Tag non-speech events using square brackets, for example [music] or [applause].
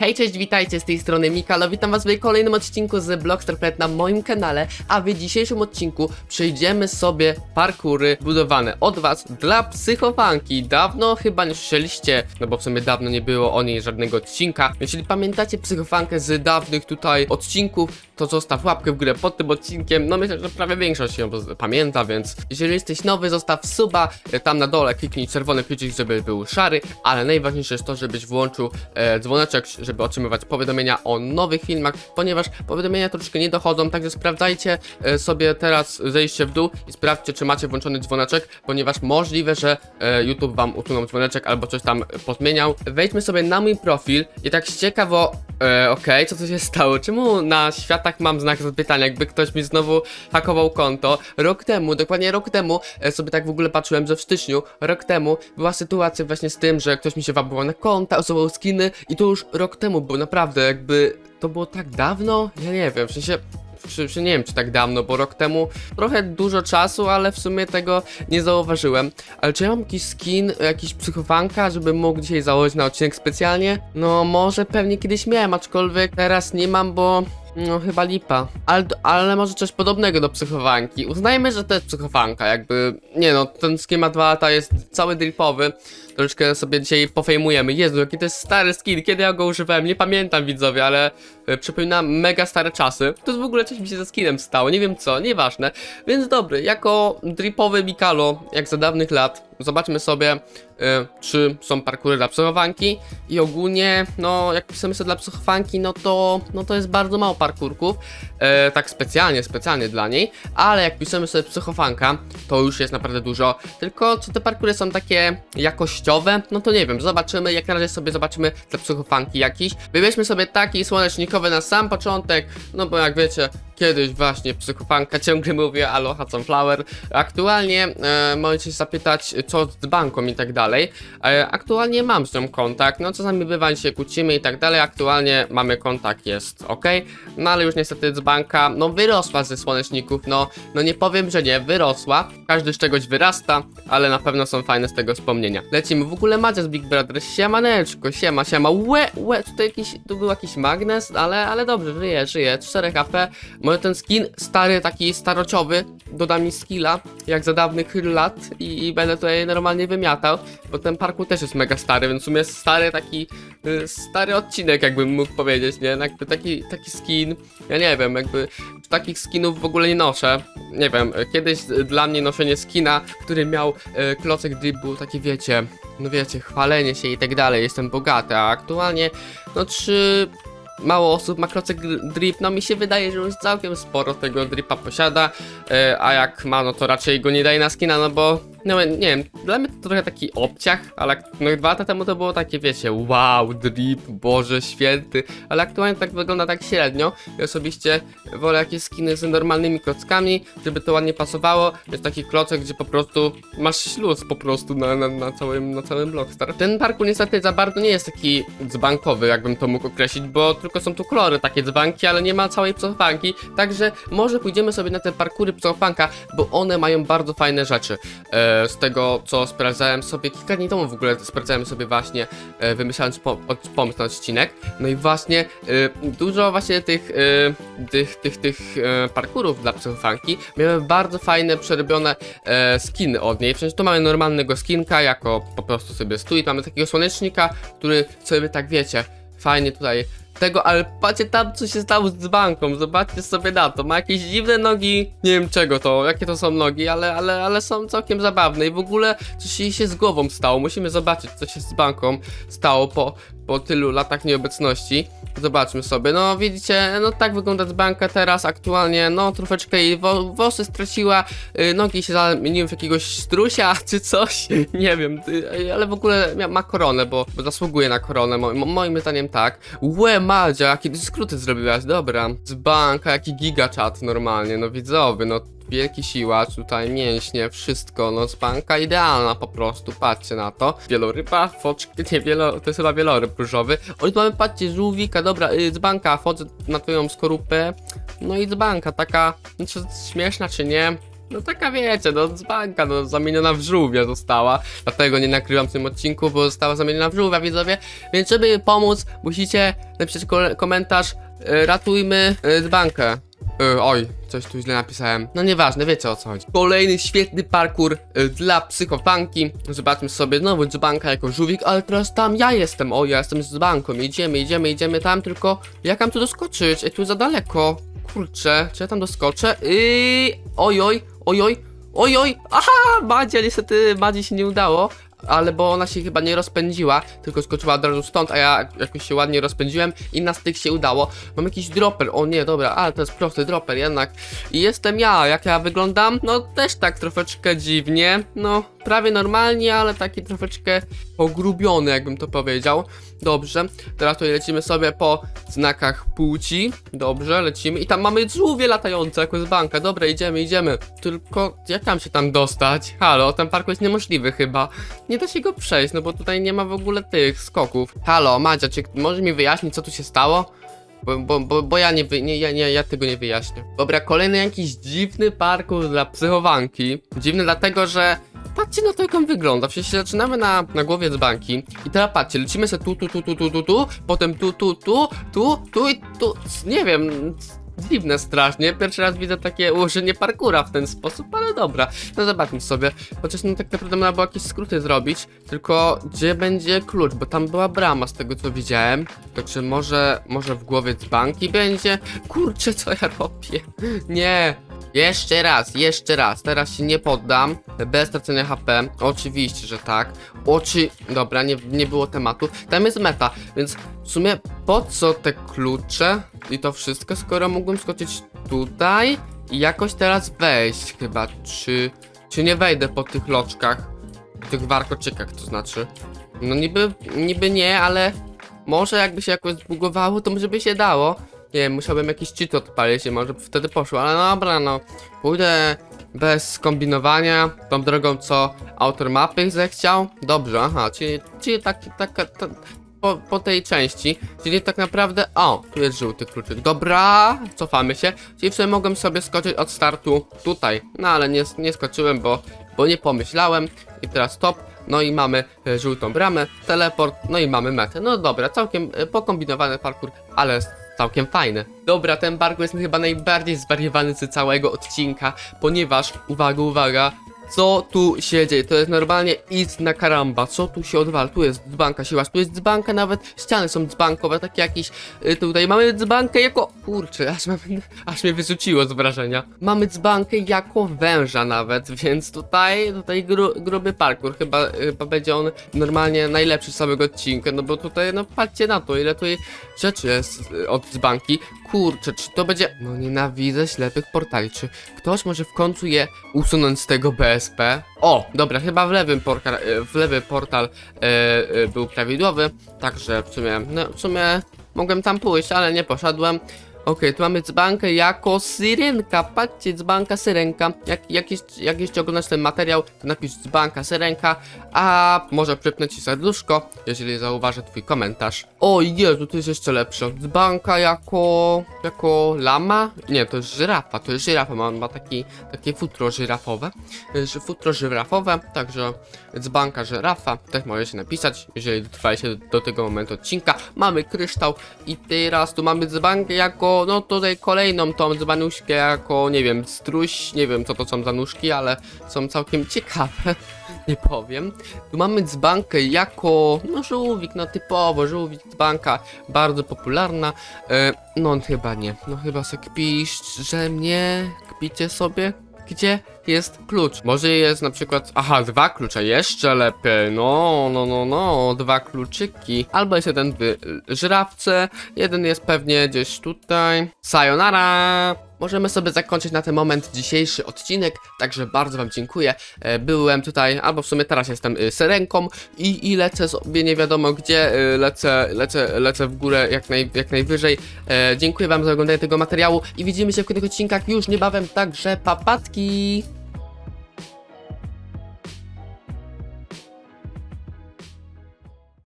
Hej, cześć, witajcie z tej strony Mikalo, witam was w kolejnym odcinku z Blockster.pl na moim kanale, a w dzisiejszym odcinku przejdziemy sobie parkury budowane od was dla psychofanki. Dawno chyba nie słyszeliście, no bo w sumie dawno nie było o niej żadnego odcinka. Jeśli pamiętacie psychofankę z dawnych tutaj odcinków, to zostaw łapkę w górę pod tym odcinkiem. No myślę, że prawie większość ją pamięta, więc jeżeli jesteś nowy, zostaw suba, e, tam na dole kliknij czerwony przycisk, żeby był szary, ale najważniejsze jest to, żebyś włączył e, dzwoneczek, żeby otrzymywać powiadomienia o nowych filmach, ponieważ powiadomienia troszkę nie dochodzą, także sprawdzajcie e, sobie teraz zejście w dół i sprawdźcie, czy macie włączony dzwoneczek, ponieważ możliwe, że e, YouTube wam usunął dzwoneczek albo coś tam pozmieniał. Wejdźmy sobie na mój profil i tak ciekawo, e, okej, co tu się stało? Czemu na światach mam znak zapytania, jakby ktoś mi znowu hakował konto? Rok temu, dokładnie rok temu, e, sobie tak w ogóle patrzyłem, że w styczniu, rok temu była sytuacja właśnie z tym, że ktoś mi się wabował na konta, usuwał skiny i to już rok temu było, naprawdę, jakby to było tak dawno? Ja nie wiem, w sensie czy, czy nie wiem, czy tak dawno, bo rok temu trochę dużo czasu, ale w sumie tego nie zauważyłem. Ale czy ja mam jakiś skin, jakiś psychofanka, żeby mógł dzisiaj założyć na odcinek specjalnie? No, może pewnie kiedyś miałem, aczkolwiek teraz nie mam, bo no chyba lipa. Ale, ale może coś podobnego do psychowanki. Uznajmy, że to jest psychofanka, jakby. Nie no, ten dwa lata, jest cały dripowy. Troszeczkę sobie dzisiaj pofejmujemy. Jezu, jaki to jest stary skin, kiedy ja go używałem, nie pamiętam widzowie, ale e, przypomina mega stare czasy. To w ogóle coś mi się ze skinem stało, nie wiem co, nieważne. Więc dobry, jako dripowy Mikalo, jak za dawnych lat, zobaczmy sobie, e, czy są parkury dla psychofanki. I ogólnie, no, jak pisamy sobie dla psychofanki, no to, no to jest bardzo mało parkurków. E, tak specjalnie, specjalnie dla niej. Ale jak pisamy sobie psychofanka, to już jest naprawdę dużo. Tylko czy te parkury są takie No to nie wiem, zobaczymy. Jak na razie sobie zobaczymy dla psychofanki jakiś. Wybierzmy sobie taki słonecznikowy na sam początek, no bo jak wiecie, kiedyś właśnie psychofanka ciągle mówię Aloha Sunflower. Aktualnie e, możecie zapytać, co z banką i tak dalej. E, aktualnie mam z nią kontakt, no czasami bywa, się kłócimy i tak dalej. Aktualnie mamy kontakt, jest ok. No ale już niestety z banka, no wyrosła ze słoneczników, no, no nie powiem, że nie, wyrosła. Każdy z czegoś wyrasta, ale na pewno są fajne z tego wspomnienia. Lecimy, w ogóle Macie z Big Brother, siemaneczko, siema, siema, łe, łe, tutaj jakiś, tu był jakiś magnes, ale, ale dobrze, żyje, żyje, 4 HP. Może ten skin stary, taki starociowy, doda mi skilla, jak za dawnych lat i, i będę tutaj normalnie wymiatał, bo ten parkour też jest mega stary, więc w sumie jest stary taki, y, stary odcinek, jakbym mógł powiedzieć, nie? Jakby taki, taki skin, ja nie wiem, jakby takich skinów w ogóle nie noszę. Nie wiem, kiedyś dla mnie noszenie skina, który miał e, klocek drip był taki, wiecie, no wiecie, chwalenie się i tak dalej, jestem bogaty, a aktualnie, no czy mało osób ma klocek drip, no mi się wydaje, że już całkiem sporo tego dripa posiada, e, a jak ma, no to raczej go nie daje na skina, no bo, no nie wiem, dla mnie to trochę taki obciach, ale no dwa lata temu to było takie, wiecie, wow, drip, boże święty, ale aktualnie tak wygląda tak średnio, ja osobiście wolę jakieś skiny z normalnymi klockami, żeby to ładnie pasowało, jest taki klocek, gdzie po prostu masz śluz po prostu na, na, na całym, na całym Blockstar. Ten parku niestety za bardzo nie jest taki dzbankowy, jakbym to mógł określić, bo tylko są tu kolory takie dzbanki, ale nie ma całej psychofanki, także może pójdziemy sobie na te parkury psychofanka, bo one mają bardzo fajne rzeczy. E, z tego, co sprawdzałem sobie kilka dni temu w ogóle sprawdzałem sobie właśnie, e, wymyślając po, pomysł na odcinek, no i właśnie e, dużo właśnie tych, e, tych, tych, tych e, parkurów dla psychofanki miały bardzo fajne, przerobione e, skiny od niej, sensie tu mamy normalnego skinka, jako po prostu sobie stój, mamy takiego słonecznika, który sobie tak wiecie, fajnie tutaj tego, ale patrzcie tam co się stało z banką, zobaczcie sobie na to, ma jakieś dziwne nogi, nie wiem czego to, jakie to są nogi, ale, ale, ale są całkiem zabawne. I w ogóle coś jej się z głową stało, musimy zobaczyć co się z banką stało po, po tylu latach nieobecności. Zobaczmy sobie, no widzicie, no tak wygląda banka teraz aktualnie, no troszeczkę jej wo włosy straciła, y, nogi się zamieniły w jakiegoś strusia [laughs] czy coś, nie wiem, y, ale w ogóle ma koronę, bo, bo zasługuje na koronę, mo mo moim zdaniem tak. Łe Madzia, jakie ty skróty zrobiłaś, dobra. Z banka, jaki gigachat normalnie, no widzowy, no wielki siłacz, tutaj mięśnie, wszystko, no z banka idealna po prostu, patrzcie na to. Wieloryba, foczki, [laughs] nie, wielo, to jest chyba wieloryb różowy. Tu mamy, patrzcie, żółwika, dobra, y, z banka, wchodzę na twoją skorupę. No i z banka, taka, no, czy śmieszna czy nie, No taka wiecie, no dzbanka, no zamieniona w żółwia została. Dlatego nie nakrywam w tym odcinku, bo została zamieniona w żółwia, widzowie. Więc żeby pomóc, musicie napisać ko- komentarz e, ratujmy e, dzbankę. E, oj, coś tu źle napisałem. No nieważne, wiecie o co chodzi. Kolejny świetny parkour e, dla psychofanki. Zobaczmy sobie znowu dzbanka jako żółwik, ale teraz tam ja jestem. O, ja jestem z dzbanką. Idziemy, idziemy, idziemy tam, tylko jak mam tu doskoczyć? Ej, tu za daleko. Kurczę, czy ja tam doskoczę? Yy, oj, oj, oj, oj, oj, oj. Aha, Madzia, niestety Madzi się nie udało. Ale bo ona się chyba nie rozpędziła, tylko skoczyła od razu stąd, a ja jakoś się ładnie rozpędziłem i na styk się udało. Mam jakiś dropper, o nie, dobra, ale to jest prosty dropper jednak. I jestem ja, jak ja wyglądam? No też tak troszeczkę dziwnie, no prawie normalnie, ale taki troszeczkę pogrubiony, jakbym to powiedział. Dobrze, teraz tutaj lecimy sobie po znakach płci. Dobrze, lecimy. I tam mamy żółwie latające, jako z banka. Dobra, idziemy, idziemy. Tylko jak tam się tam dostać? Halo, ten parkour jest niemożliwy chyba. Nie da się go przejść, no bo tutaj nie ma w ogóle tych skoków. Halo, Madzia, czy może mi wyjaśnić, co tu się stało? Bo, bo, bo, bo ja nie, nie, ja, nie, ja tego nie wyjaśnię. Dobra, kolejny jakiś dziwny parkour dla psychowanki. Dziwny dlatego, że patrzcie na to jak on wygląda. W zaczynamy na, na głowie z banki i teraz patrzcie, lecimy sobie tu, tu, tu, tu, tu, tu, tu, potem tu, tu, tu, tu, tu i tu. Nie wiem, dziwne strasznie. Pierwszy raz widzę takie ułożenie parkura w ten sposób, ale dobra. No zobaczmy sobie. Chociaż no tak naprawdę można było jakieś skróty zrobić, tylko gdzie będzie klucz, bo tam była brama z tego co widziałem. Także może, może w głowie z banki będzie? Kurczę, co ja robię? Nie. Jeszcze raz, jeszcze raz. Teraz się nie poddam. Bez stracenia HP. Oczywiście, że tak. Oczy. Dobra, nie, nie było tematu. Tam jest meta, więc w sumie po co te klucze i to wszystko, skoro mógłbym skoczyć tutaj i jakoś teraz wejść chyba. Czy. Czy nie wejdę po tych loczkach? Tych warkoczykach, to znaczy. No niby, niby nie, ale może jakby się jakoś zbugowało, to może by się dało. Nie wiem, musiałbym jakiś cheat odpalić i może wtedy poszło, ale dobra, no. Pójdę bez kombinowania, tą drogą, co autor mapy zechciał. Dobrze, aha, czyli, czyli tak, tak, tak, po, po tej części, czyli tak naprawdę, o, tu jest żółty kluczyk, dobra, cofamy się, czyli w sumie mogłem sobie skoczyć od startu tutaj, no ale nie, nie skoczyłem, bo, bo nie pomyślałem. I teraz stop, no i mamy e, żółtą bramę, teleport, no i mamy metę, no dobra, całkiem e, pokombinowany parkour, ale całkiem fajny. Dobra, ten parkour jest chyba najbardziej zwariowany z całego odcinka, ponieważ, uwaga, uwaga, co tu się dzieje? To jest normalnie istna karamba. Co tu się odwala? Tu jest dzbanka siła, tu jest dzbanka, nawet ściany są dzbankowe, takie jakieś. Y, tutaj mamy dzbankę jako. Kurczę, aż, mam, [laughs] aż mnie wyrzuciło z wrażenia. Mamy dzbankę jako węża nawet, [laughs] więc tutaj, tutaj gru, gruby parkour. Chyba, chyba będzie on normalnie najlepszy z całego odcinka, no bo tutaj, no patrzcie na to, ile tutaj rzeczy jest y, od dzbanki. Kurczę, czy to będzie. No nienawidzę ślepych portali. Czy ktoś może w końcu je usunąć z tego O, dobra, chyba w lewym, porka, e, w lewy portal e, był prawidłowy. Także w sumie, no w sumie mogłem tam pójść, ale nie poszedłem. Okej, tu mamy dzbankę jako syrenka. Patrzcie, dzbanka syrenka. Jak, jak, jeszcze, jak jeszcze oglądasz ten materiał, to napisz dzbanka syrenka, a może przypnę ci serduszko, jeżeli zauważę twój komentarz. O Jezu, to jest jeszcze lepsze. Dzbanka jako... jako lama? Nie, to jest żyrafa, to jest żyrafa, ma, ma taki, takie futro żyrafowe. Ży- Futro żyrafowe, także dzbanka żyrafa, też możecie napisać, jeżeli dotrwaliście do, do tego momentu odcinka. Mamy kryształ i teraz tu mamy dzbankę jako, no tutaj kolejną tą dzbanuszkę jako, nie wiem, struś, nie wiem co to są za nóżki, ale są całkiem ciekawe, nie powiem. Tu mamy dzbankę jako, no żółwik, no typowo, żółwik, dzbanka, bardzo popularna. E, no chyba nie, no chyba se kpisz, że mnie, kpicie sobie? Gdzie jest klucz? Może jest na przykład, aha, dwa klucze, jeszcze lepiej, no, no, no, no, dwa kluczyki. Albo jest jeden w żrawce, jeden jest pewnie gdzieś tutaj. Sayonara! Możemy sobie zakończyć na ten moment dzisiejszy odcinek, także bardzo wam dziękuję. E, Byłem tutaj, albo w sumie teraz jestem y, syrenką i, i lecę sobie nie wiadomo gdzie, y, lecę, lecę, lecę w górę jak, naj, jak najwyżej. E, Dziękuję wam za oglądanie tego materiału i widzimy się w kolejnych odcinkach już niebawem, także papatki!